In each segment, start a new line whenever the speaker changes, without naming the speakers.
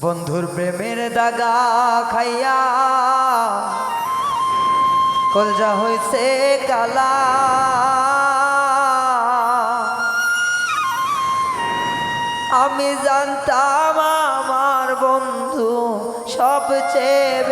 বন্ধুর প্রেমের দাগা খাইয়া। কলজা হইছে কালা। আমি জানতাম আমার বন্ধু সবচেয়ে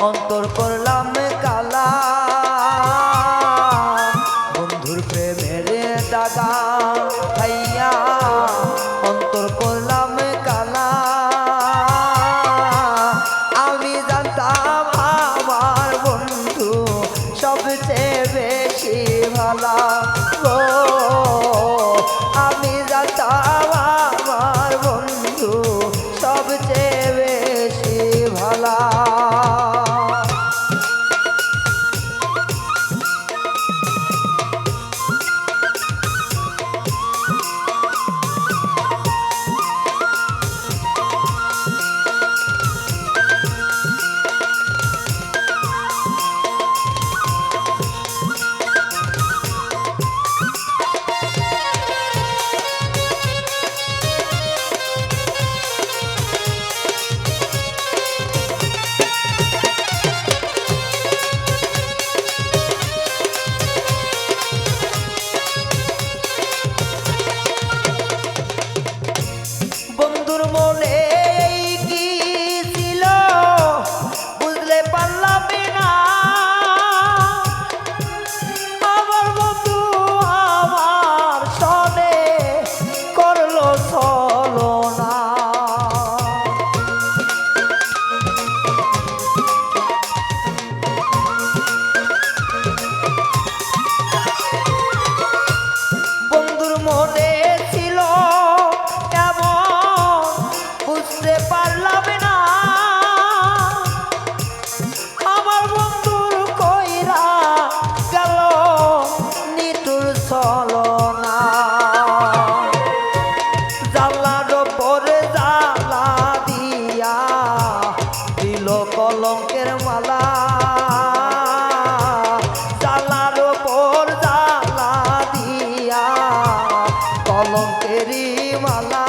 অন্তর করলাম কালা। বন্ধুর প্রেমের দাদা ভাইয়া অন্তর করলাম কালা। আমি জানতাম আমার বন্ধু সবচেয়ে বেশি ভালা। কলঙ্কেরি মালা।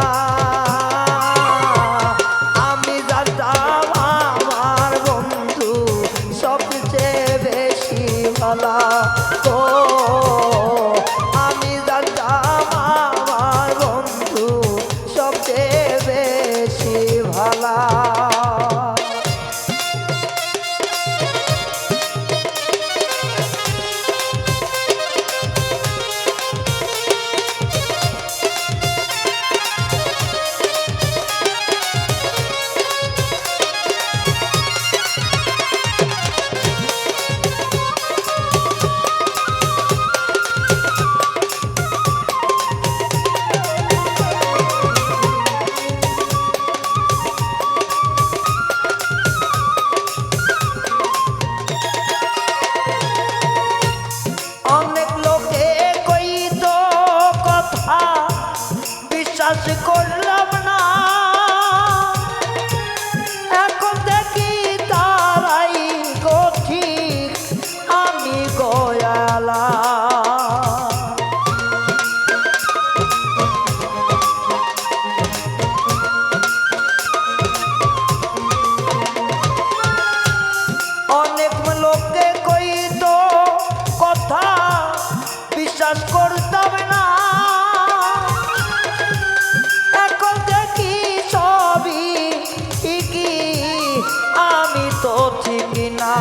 তো ঠিক না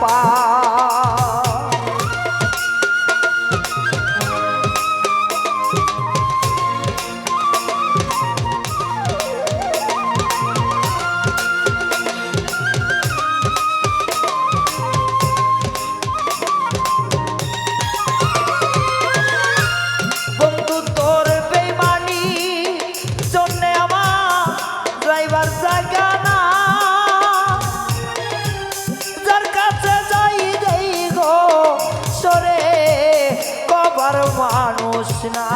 পার রে কবার মানুষ না।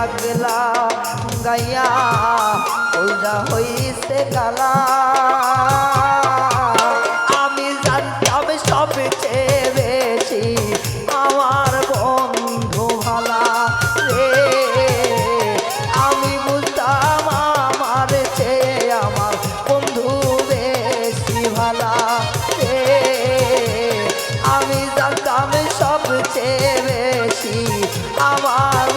দাগলা গাইয়া কঞ্জা হইছে কালা আমি জানতাম সবচেয়ে বেশি আমার বন্ধু ভালা রে। আমি বুঝতাম আমার চেয়ে আমার বন্ধু বেশি ভালা রে। আমি জানতাম সবচেয়ে বেশি আমার